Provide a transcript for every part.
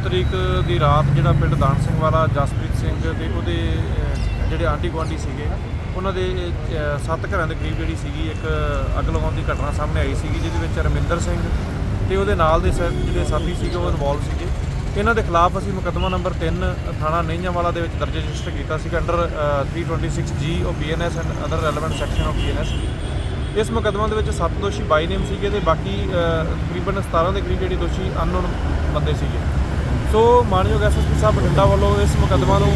ਤਰੀਕ ਦੀ ਰਾਤ ਜਿਹੜਾ ਪਿੰਡ ਦਾਨ ਸਿੰਘ ਵਾਲਾ ਜਸਪ੍ਰੀਤ ਸਿੰਘ ਤੇ ਉਹਦੇ ਜਿਹੜੇ ਆਂਢੀ ਗੁਆਂਢੀ ਸੀਗੇ, ਉਹਨਾਂ ਦੇ ਸੱਤ ਘਰਾਂ ਦੇ ਕਰੀਬ ਜਿਹੜੀ ਸੀਗੀ ਇੱਕ ਅੱਗ ਲਗਾਉਣ ਦੀ ਘਟਨਾ ਸਾਹਮਣੇ ਆਈ ਸੀਗੀ, ਜਿਹਦੇ ਵਿੱਚ ਰਮਿੰਦਰ ਸਿੰਘ ਤੇ ਉਹਦੇ ਨਾਲ ਦੇ ਸਾ- ਜਿਹੜੇ ਸਾਥੀ ਸੀਗੇ, ਉਹ ਇਨਵੋਲਵ ਸੀਗੇ। ਇਹਨਾਂ ਦੇ ਖਿਲਾਫ ਅਸੀਂ ਮੁਕੱਦਮਾ ਨੰਬਰ 3 ਥਾਣਾ ਨਈਆਂਵਾਲਾ ਦੇ ਵਿੱਚ ਦਰਜ ਰਜਿਸਟਰ ਕੀਤਾ ਸੀਗਾ under 326 G of BNS and other relevant section of BNS ਇਸ ਮੁਕੱਦਮਾ ਦੇ ਵਿੱਚ ਸੱਤ ਦੋਸ਼ੀ ਬਾਈ ਨੇਮ ਸੀਗੇ ਤੇ ਬਾਕੀ ਤਕਰੀਬਨ 17 ਦੇ ਕਰੀਬ ਜਿਹੜੇ ਦੋਸ਼ੀ ਅਨਨੋਨ ਬੰਦੇ ਸੀਗੇ। ਸੋ ਮਾਨਯੋਗ ਐਸਐਸਪੀ ਸਾਹਿਬ ਬਠਿੰਡਾ ਵੱਲੋਂ ਇਸ ਮੁਕੱਦਮਾ ਨੂੰ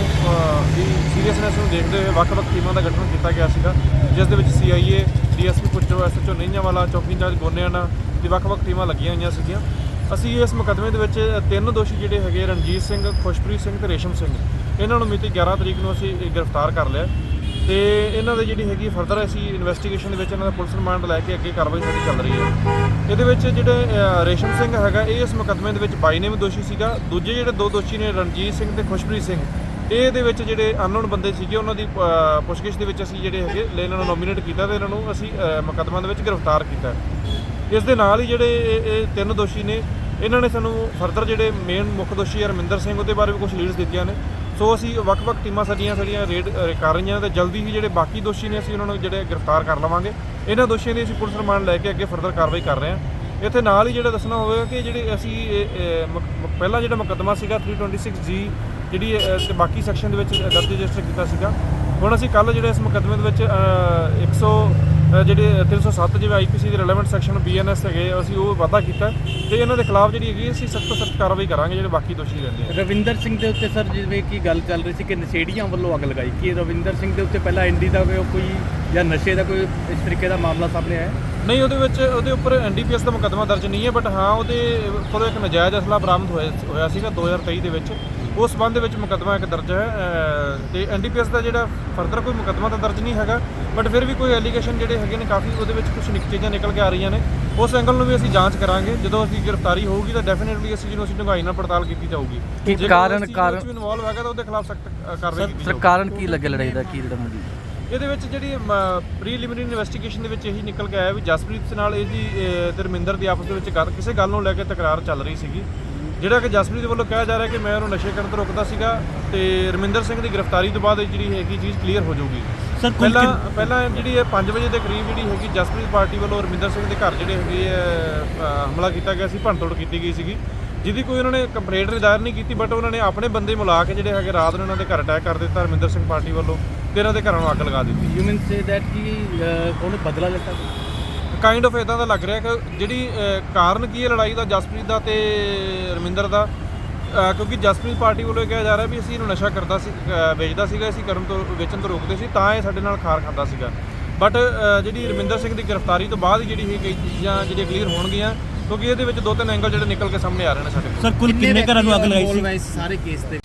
ਦੀ ਸੀਰੀਅਸਨੈਸ ਨੂੰ ਦੇਖਦੇ ਹੋਏ ਵੱਖ-ਵੱਖ ਟੀਮਾਂ ਦਾ ਗਠਨ ਕੀਤਾ ਗਿਆ ਸੀਗਾ, ਜਿਸ ਦੇ ਵਿੱਚ ਸੀਆਈਏ ਡੀਐਸਪੀ ਪੁੱਛੋ ਐਸਐਚਓ ਨਈਆਂਵਾਲਾ ਚੌਕੀ ਇੰਚਾਰਜ ਗੋਨੇਆਣਾ ਦੀ ਵੱਖ-ਵੱਖ ਟੀਮਾਂ ਲੱਗੀਆਂ ਹੋਈਆਂ ਸੀਗੀਆਂ। ਅਸੀਂ ਇਸ ਮੁਕੱਦਮੇ ਦੇ ਵਿੱਚ ਤਿੰਨ ਦੋਸ਼ੀ ਜਿਹੜੇ ਹੈਗੇ ਰਣਜੀਤ ਸਿੰਘ, ਖੁਸ਼ਪ੍ਰੀਤ ਸਿੰਘ ਤੇ ਰੇਸ਼ਮ ਸਿੰਘ। ਇਹਨਾਂ ਨੂੰ ਮਿਤੀ 11 ਤਰੀਕ ਨੂੰ ਅਸੀਂ ਗ੍ਰਿਫਤਾਰ ਕਰ ਲਿਆ। ਤੇ ਇਹਨਾਂ ਦੇ ਜਿਹੜੀ ਹੈਗੀ ਫਰਦਰ ਅਸੀਂ ਇਨਵੈਸਟੀਗੇਸ਼ਨ ਦੇ ਵਿੱਚ ਇਹਨਾਂ ਦਾ ਪੁਲਿਸ ਰਿਮਾਂਡ ਲੈ ਕੇ ਅੱਗੇ ਕਾਰਵਾਈ ਸਾਡੀ ਚੱਲ ਰਹੀ ਹੈ। ਇਹਦੇ ਵਿੱਚ ਜਿਹੜੇ ਰੇਸ਼ਮ ਸਿੰਘ ਹੈਗਾ ਇਹ ਇਸ ਮੁਕੱਦਮੇ ਦੇ ਵਿੱਚ ਬਾਈ ਨੇ ਵੀ ਦੋਸ਼ੀ ਸੀਗਾ। ਦੂਜੇ ਜਿਹੜੇ ਦੋ ਦੋਸ਼ੀ ਨੇ ਰਣਜੀਤ ਸਿੰਘ ਤੇ ਖੁਸ਼ਪ੍ਰੀਤ ਸਿੰਘ ਇਹ ਇਹਦੇ ਵਿੱਚ ਜਿਹੜੇ ਅਨਨੋਨ ਬੰਦੇ ਸੀਗੇ ਉਹਨਾਂ ਦੀ ਪੁੱਛਗਿੱਛ ਦੇ ਵਿੱਚ ਅਸੀਂ ਜਿਹੜੇ ਹੈਗੇ ਇਹਨਾਂ ਨੂੰ ਨੋਮੀਨੇਟ ਕੀਤਾ ਤੇ ਇਹਨਾਂ ਨੂੰ ਅਸੀਂ ਅਹ, ਮੁਕੱਦਮਾ ਦੇ ਵਿੱਚ ਗ੍ਰਿਫਤਾਰ ਕੀਤਾ। ਇਸ ਦੇ ਨਾਲ ਹੀ ਜਿਹੜੇ ਇਹ ਇਹ ਤਿੰਨ ਦੋਸ਼ੀ ਨੇ ਇਹਨਾਂ ਨੇ ਸਾਨੂੰ ਫਰਦਰ ਜਿਹੜੇ ਮੇਨ ਮੁੱਖ ਦੋਸ਼ੀ ਹਰਮਿੰਦਰ ਸਿੰਘ ਉਹਦੇ ਬਾਰੇ ਵੀ ਕੁਝ ਲੀਡਸ ਦਿੱਤੀਆਂ ਨੇ। ਸੋ ਅਸੀਂ ਵੱਖ-ਵੱਖ ਟੀਮਾਂ ਸਾਡੀਆਂ ਸਾਡੀਆਂ ਰੇਡ ਅਹ, ਕਰ ਰਹੀਆਂ ਤੇ ਜਲਦੀ ਹੀ ਜਿਹੜੇ ਬਾਕੀ ਦੋਸ਼ੀ ਨੇ ਅਸੀਂ ਉਹਨਾਂ ਨੂੰ ਜਿਹੜੇ ਗ੍ਰਿਫਤਾਰ ਕਰ ਲਵਾਂਗੇ। ਇਹਨਾਂ ਦੋਸ਼ੀਆਂ ਦੀ ਅਸੀਂ ਪੁਲਿਸ ਰਿਮਾਂਡ ਲੈ ਕੇ ਅੱਗੇ ਫਰਦਰ ਕਾਰਵਾਈ ਕਰ ਰਹੇ ਹਾਂ। ਇੱਥੇ ਨਾਲ ਹੀ ਜਿਹੜਾ ਦੱਸਣਾ ਹੋਵੇਗਾ ਕਿ ਜਿਹੜੇ ਅਸੀਂ ਇਹ, ਇਹ, ਮੁਕ- ਪਹਿਲਾ ਜਿਹੜਾ ਮੁਕੱਦਮਾ ਸੀਗਾ 326 ਜੀ ਜਿਹੜੀ ਤੇ ਬਾਕੀ ਸੈਕਸ਼ਨ ਦੇ ਵਿੱਚ ਦਰਜ ਰਜਿਸਟਰ ਕੀਤਾ ਸੀਗਾ। ਹੁਣ ਅਸੀਂ ਕੱਲ ਜਿਹੜੇ ਇਸ ਮੁਕੱਦਮੇ ਦੇ ਵਿੱਚ ਅਹ, 100 ਜਿਹੜੇ 307 ਜਿਵੇਂ ਆਈਪੀਸੀ ਦੇ ਰੈਲੇਵੈਂਟ ਸੈਕਸ਼ਨ ਬੀਐਨਐਸ ਹੈਗੇ ਅਸੀਂ ਉਹ ਵਾਅਦਾ ਕੀਤਾ ਤੇ ਇਹਨਾਂ ਦੇ ਖਿਲਾਫ ਜਿਹੜੀ ਹੈਗੀ ਅਸੀਂ ਸਖਤ ਸਖਤ ਕਾਰਵਾਈ ਕਰਾਂਗੇ ਜਿਹੜੇ ਬਾਕੀ ਦੋਸ਼ੀ ਰਹਿੰਦੇ ਆ। ਰਵਿੰਦਰ ਸਿੰਘ ਦੇ ਉੱਤੇ ਸਰ ਜਿਵੇਂ ਕੀ ਗੱਲ ਚੱਲ ਰਹੀ ਸੀ ਕਿ ਨਸ਼ੇੜੀਆਂ ਵੱਲੋਂ ਅੱਗ ਲਗਾਈ ਕੀ ਰਵਿੰਦਰ ਸਿੰਘ ਦੇ ਉੱਤੇ ਪਹਿਲਾਂ ਐਨਡੀ ਦਾ ਕੋਈ- ਜਾਂ ਨਸ਼ੇ ਦਾ ਕੋਈ ਇਸ ਤਰੀਕੇ ਦਾ ਮਾਮਲਾ ਸਾਹਮਣੇ ਆਇਆ? ਨਹੀਂ ਉਹਦੇ ਵਿੱਚ ਉਹਦੇ ਉੱਪਰ ਐਨਡੀਪੀਐਸ ਦਾ ਮੁਕੱਦਮਾ ਦਰਜ ਨਹੀਂ ਹੈ ਬਟ ਹਾਂ ਉਹਦੇ ਕੋਲ ਇੱਕ ਨਜਾਇਜ਼ ਅਸਲਾ ਬਰਾਮਦ ਹੋਇਆ ਹੋਇਆ ਸੀਗਾ 2023 ਦੇ ਵਿੱਚ। ਉਸ ਸੰਬੰਧ ਦੇ ਵਿੱਚ ਮੁਕੱਦਮਾ ਇੱਕ ਦਰਜ ਹੈ ਅਹ, ਤੇ ਐਨਡੀਪੀਐਸ ਦਾ ਜਿਹੜਾ ਫਰਦਰ ਕੋਈ ਮੁਕੱਦਮਾ ਤਾਂ ਦਰਜ ਨਹੀਂ ਹੈਗਾ ਬਟ ਫਿਰ ਵੀ ਕੋਈ ਐਲੀਗੇਸ਼ਨ ਜਿਹੜੇ ਹੈਗੇ ਨੇ ਕਾਫੀ ਉਹਦੇ ਵਿੱਚ ਕੁਝ ਨਿਕ ਚੀਜ਼ਾਂ ਨਿਕਲ ਕੇ ਆ ਰਹੀਆਂ ਨੇ। ਉਸ ਐਂਗਲ ਨੂੰ ਵੀ ਅਸੀਂ ਜਾਂਚ ਕਰਾਂਗੇ ਜਦੋਂ ਅਸੀਂ ਗ੍ਰਿਫਤਾਰੀ ਹੋਊਗੀ ਤਾਂ ਡੈਫੀਨਿਟਲੀ ਅਸੀਂ ਜਿਹਨੂੰ ਅਸੀਂ ਡੂੰਘਾਈ ਨਾਲ ਪੜਤਾਲ ਕੀਤੀ ਜਾਊਗੀ। ਕੀ ਜੇਕਰ ਕਾਰਨ- ਉਸ ਚੀਜ਼ ਕਾਰਨ- ਵਿੱਚ ਇਨਵੋਲਵ ਹੈਗਾ ਤਾਂ ਉਹਦੇ ਖਿਲਾਫ ਸਖਤ ਕਾਰਵਾਈ ਕੀਤੀ ਸਰ ਜਾਊਗੀ। ਕਾਰਨ ਕੀ ਲੱਗੇ ਲੜਾਈ ਦਾ? ਕੀ ਜਿਹੜਾ ਮੁੱਦੀ ਇਹਦੇ ਵਿੱਚ ਜਿਹੜੀ ਪ੍ਰੀਲਿਮਿਨਰੀ ਇਨਵੈਸਟੀਗੇਸ਼ਨ ਦੇ ਵਿੱਚ ਇਹੀ ਨਿਕਲ ਕੇ ਆਇਆ ਵੀ ਜਸਪ੍ਰੀਤ ਨਾਲ ਇਹਦੀ ਅਹ, ਤੇ ਰਮਿੰਦਰ ਦੀ ਆਪਸ ਦੇ ਵਿੱਚ ਗੱਲ ਕਿਸੇ ਗੱਲ ਨੂੰ ਲੈ ਕੇ ਤਕਰਾਰ ਚੱਲ ਰਹੀ ਸੀਗੀ। ਜਿਹੜਾ ਕਿ ਜਸਪ੍ਰੀਤ ਵੱਲੋਂ ਕਿਹਾ ਜਾ ਰਿਹਾ ਕਿ ਮੈਂ ਉਹਨੂੰ ਨਸ਼ੇ ਕਰਨ ਤੋਂ ਰੋਕਦਾ ਸੀਗਾ ਤੇ ਰਮਿੰਦਰ ਸਿੰਘ ਦੀ ਗ੍ਰਿਫਤਾਰੀ ਤੋਂ ਬਾਅਦ ਇਹ ਜਿਹੜੀ ਹੈਗੀ ਚੀਜ਼ ਕਲੀਅਰ ਹੋ ਜਾਊਗੀ। ਸਰ ਪਹਿਲਾਂ ਪਹਿਲਾਂ ਜਿਹੜੀ ਇਹ 5 ਵਜੇ ਦੇ ਕਰੀਬ ਜਿਹੜੀ ਹੈਗੀ ਜਸਪ੍ਰੀਤ ਪਾਰਟੀ ਵੱਲੋਂ ਰਮਿੰਦਰ ਸਿੰਘ ਦੇ ਘਰ ਜਿਹੜੇ ਹੈਗੇ ਅਹ, ਹਮਲਾ ਕੀਤਾ ਗਿਆ ਸੀ ਭੰਨਤੋੜ ਕੀਤੀ ਗਈ ਸੀਗੀ। ਜਿਹਦੀ ਕੋਈ ਉਹਨਾਂ ਨੇ ਕੰਪਲੇਂਟ ਦਾਇਰ ਨਹੀਂ ਕੀਤੀ ਬਟ ਉਹਨਾਂ ਨੇ ਆਪਣੇ ਬੰਦੇ ਮਿਲਾ ਕੇ ਜਿਹੜੇ ਹੈਗੇ ਰਾਤ ਨੂੰ ਉਹਨਾਂ ਦੇ ਘਰ ਅਟੈਕ ਕਰ ਦਿੱਤਾ ਰਮਿੰਦਰ ਸਿੰਘ ਪਾਰਟੀ ਵੱਲੋਂ ਤੇ ਇਹਨਾਂ ਦੇ ਘਰਾਂ ਨੂੰ ਅੱਗ ਲਗਾ ਦਿੱਤੀ। ਯੂ ਮੀਨ ਸੇ ਦੈਟ ਕਿ ਉਹਨੇ ਬਦਲਾ ਲਿੱਤਾ ਕਾਈਂਡ ਆਫ ਇਦਾਂ ਦਾ ਲੱਗ ਰਿਹਾ ਕਿ ਜਿਹੜੀ ਕਾਰਨ ਕੀ ਹੈ ਲੜਾਈ ਦਾ ਜਸਪ੍ਰੀਤ ਦਾ ਤੇ ਰਮਿੰਦਰ ਦਾ? ਕਿਉਂਕਿ ਜਸਪ੍ਰੀਤ ਪਾਰਟੀ ਵੱਲੋਂ ਇਹ ਕਿਹਾ ਜਾ ਰਿਹਾ ਵੀ ਅਸੀਂ ਇਹਨੂੰ ਨਸ਼ਾ ਕਰਦਾ ਸੀ ਵੇਚਦਾ ਸੀਗਾ ਅਸੀਂ ਕਰਨ ਤੋਂ ਵੇਚਣ ਤੋਂ ਰੋਕਦੇ ਸੀ ਤਾਂ ਇਹ ਸਾਡੇ ਨਾਲ ਖਾਰ ਖਾਂਦਾ ਸੀਗਾ। ਬਟ ਜਿਹੜੀ ਰਮਿੰਦਰ ਸਿੰਘ ਦੀ ਗ੍ਰਿਫਤਾਰੀ ਤੋਂ ਬਾਅਦ ਜਿਹੜੀ ਇਹ ਕਈ ਚੀਜ਼ਾਂ ਜਿਹੜੀਆਂ ਕਲੀਅਰ ਹੋਣਗੀਆਂ ਕਿਉਂਕਿ ਇਹਦੇ ਵਿੱਚ ਦੋ ਤਿੰਨ ਐਂਗਲ ਜਿਹੜੇ ਨਿਕਲ ਕੇ ਸਾਹਮਣੇ ਆ ਰਹੇ ਨੇ ਸਾਡੇ ਕੋਲ। ਸਰ ਕੁੱਲ ਕਿੰਨੇ ਘਰਾਂ ਨੂੰ ਅੱਗ ਲਗਾਈ ਸੀ? ਸਾਰੇ ਕੇਸ ਤੇ?